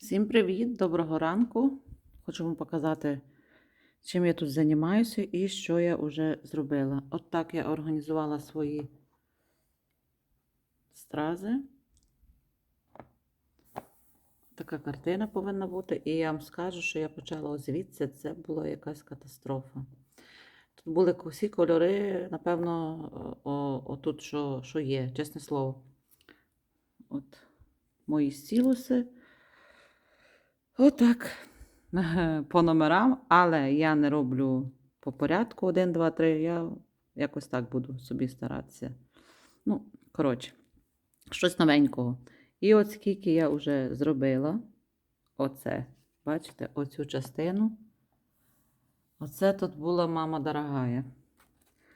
Всім привіт, доброго ранку. Хочу вам показати, чим я тут займаюся і що я вже зробила. От так я організувала свої стрази. Така картина повинна бути. І я вам скажу, що я почала звідси, це була якась катастрофа. Тут були всі кольори, напевно, отут, що, що є, чесне слово. От мої стілуси. Отак. По номерам, але я не роблю по порядку 1, 2, 3. Я якось так буду собі старатися. Ну, коротше, щось новенького. І от скільки я вже зробила, оце, бачите, оцю частину. Оце тут була мама дорогая.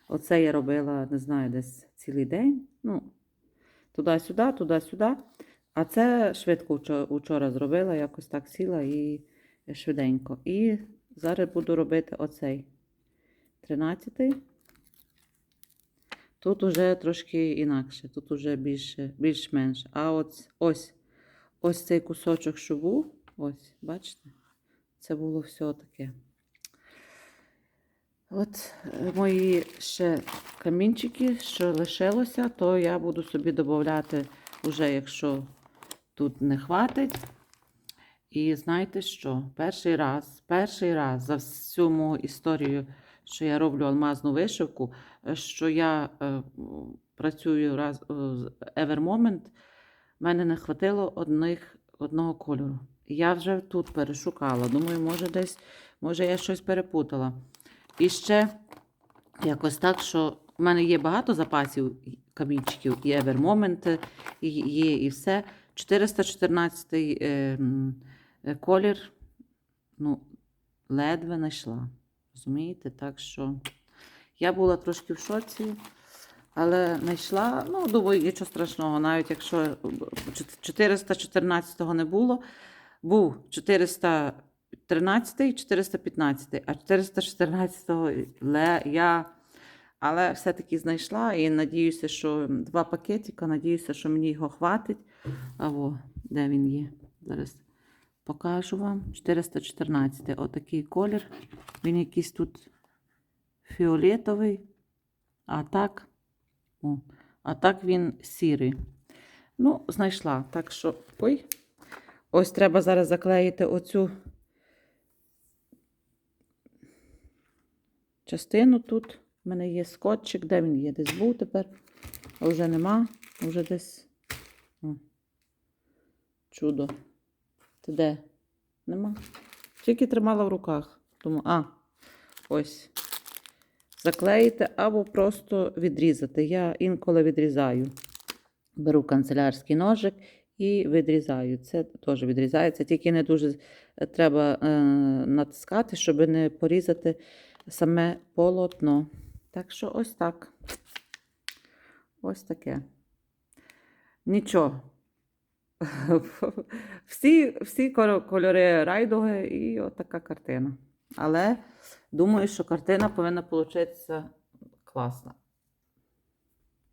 Оце я робила, не знаю, десь цілий день. Ну, туди-сюди, туди-сюди. А це швидко вчора зробила, якось так сіла і швиденько. І зараз буду робити оцей 13-й. Тут уже трошки інакше, тут уже більш-менш. А ось, ось, ось цей кусочок, що був, ось, бачите? Це було все таке. От е, мої ще камінчики, що лишилося, то я буду собі додати, вже якщо тут не хватить. І знаєте що? Перший раз, перший раз за всю мою історію, що я роблю алмазну вишивку, е, що я е, працюю раз е, Ever Moment, мене не хватило одних, одного кольору. Я вже тут перешукала. Думаю, може десь, може я щось перепутала. І ще якось так, що в мене є багато запасів камінчиків, і Ever Moment і є, і все. 414 е, е, колір, ну, ледве знайшла. Розумієте? Так що я була трошки в шоці, але знайшла. Ну, думаю, нічого страшного, навіть якщо 414-го не було, був 413 415 а 414-го я. Але все-таки знайшла і надіюся, що два пакетика, надіюся, що мені його хватить. А де він є? Зараз покажу вам. 414. Отакий колір. Він якийсь тут фіолетовий. А так, о, а так він сірий. Ну, знайшла. Так що, ой. Ось треба зараз заклеїти оцю частину тут. У мене є скотчик, де він є? Десь був тепер, а вже нема. Вже десь. О. Чудо. Ти де? Нема. Тільки тримала в руках. Думаю, а, ось. Заклеїти або просто відрізати. Я інколи відрізаю. Беру канцелярський ножик і відрізаю. Це теж відрізається, тільки не дуже треба е, натискати, щоб не порізати саме полотно. Так що ось так. Ось таке. Нічого. Всі, всі кольори райдуги і отака картина. Але думаю, що картина повинна получитися класна.